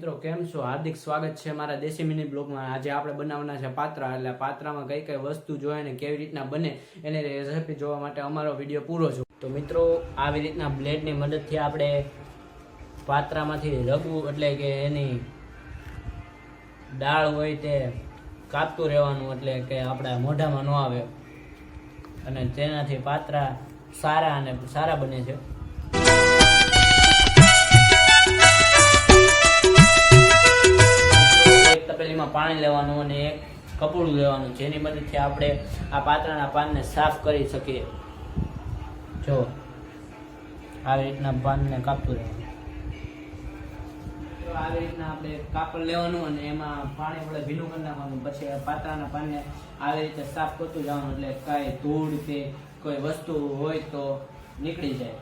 કેમ છો? હાર્દિક સ્વાગત છે મારા દેશી મિની બ્લોગમાં. આજે આપણે બનાવવાના છે પાત્રા. એટલે પાત્રામાં કઈ કઈ વસ્તુ જોઈએ ને કેવી રીતના બને એની રેસીપી જોવા માટે અમારો વીડિયો પૂરો છું તો મિત્રો, આવી રીતના બ્લેડની મદદથી આપણે પાત્રામાંથી રગવું, એટલે કે એની દાળ હોય તે કાપતું રહેવાનું, એટલે કે આપણા મોઢામાં ન આવે. અને તેનાથી પાત્રા સારા અને સારા બને છે. એક પાણી લેવાનું અને એક કપડું લેવાનું જેની મદદથી આપણે આ પાત્રાના પાનને સાફ કરી શકીએ. જો, આવી રીતના પાનને કાપતું રહેવાનું આવી રીતના આપણે કાપડ લેવાનું અને એમાં પાણી વડે ભીનું કરી નાખવાનું, પછી પાત્રાના પાનને આવી રીતે સાફ કરતું જવાનું, એટલે કાંઈ ધૂળ કે કોઈ વસ્તુ હોય તો નીકળી જાય.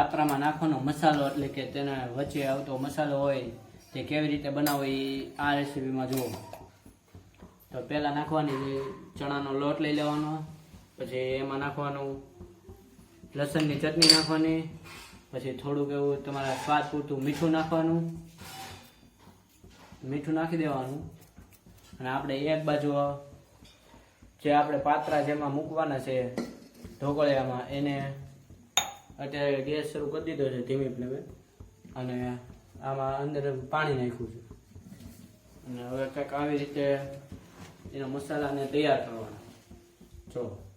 પાત્રામાં નાખવાનો મસાલો, એટલે કે તેના વચ્ચે આવતો મસાલો હોય તે કેવી રીતે બનાવો એ આ રેસીપીમાં જુઓ. તો પહેલાં નાખવાની ચણાનો લોટ લઈ લેવાનો, પછી એમાં નાખવાનું લસણની ચટણી નાખવાની, પછી થોડુંક એવું તમારા સ્વાદ પૂરતું મીઠું નાખવાનું. મીઠું નાખી દેવાનું. અને આપણે એક બાજુ જે આપણે પાત્રા જેમાં મૂકવાના છે ઢોકળિયામાં, એને અત્યારે ગેસ શરૂ કરી દીધો છે ધીમી ફ્લેમે અને આમાં અંદર પાણી નાખ્યું છે. અને હવે કંઈક આવી રીતે એના મસાલાને તૈયાર કરવાના. જો.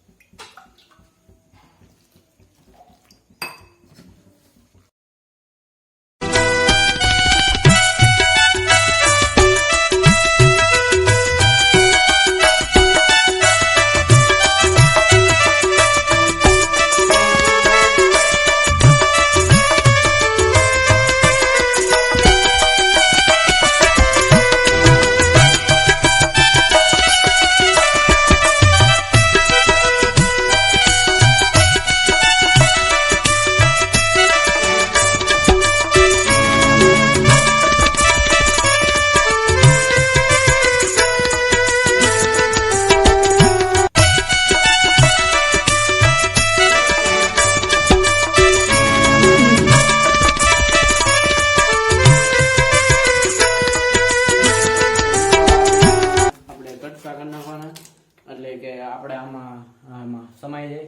આપણે આમાં સમાઈ જાય.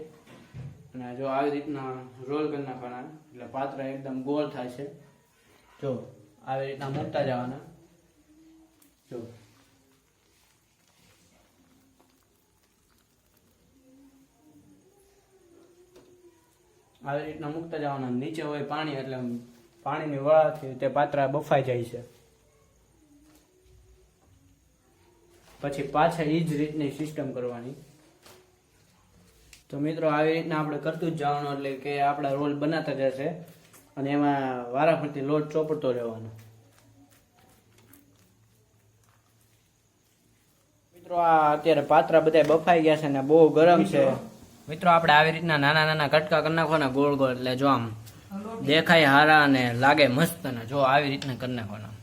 અને જો આવી રીતના રોલ કરી નાખવાના, એટલે પાત્ર એકદમ ગોળ થાય છે. જો, આવી રીતના મૂકતા જવાના. જો. આવી રીતના મૂકતા જવાના. નીચે હોય પાણી, એટલે પાણીની વળાથી તે પાત્રા બફાઈ જાય છે. પછી પાછા એ જ રીતની સિસ્ટમ કરવાની. તો મિત્રો આવી રીતના આપણે કરતું જ જવાનું એટલે કે આપણા રોલ બનાતા જશે અને એમાં વારાફરતી લોટ ચોપડતો રહેવાનો. મિત્રો આ અત્યારે પાત્રા બધા બફાઈ ગયા છે ને બહુ ગરમ છે. મિત્રો આપણે આવી રીતના નાના નાના કટકા કરી નાખવાના ગોળ ગોળ એટલે જો આમ દેખાય હારા અને લાગે મસ્ત ને જો આવી રીતના કરી નાખવાના.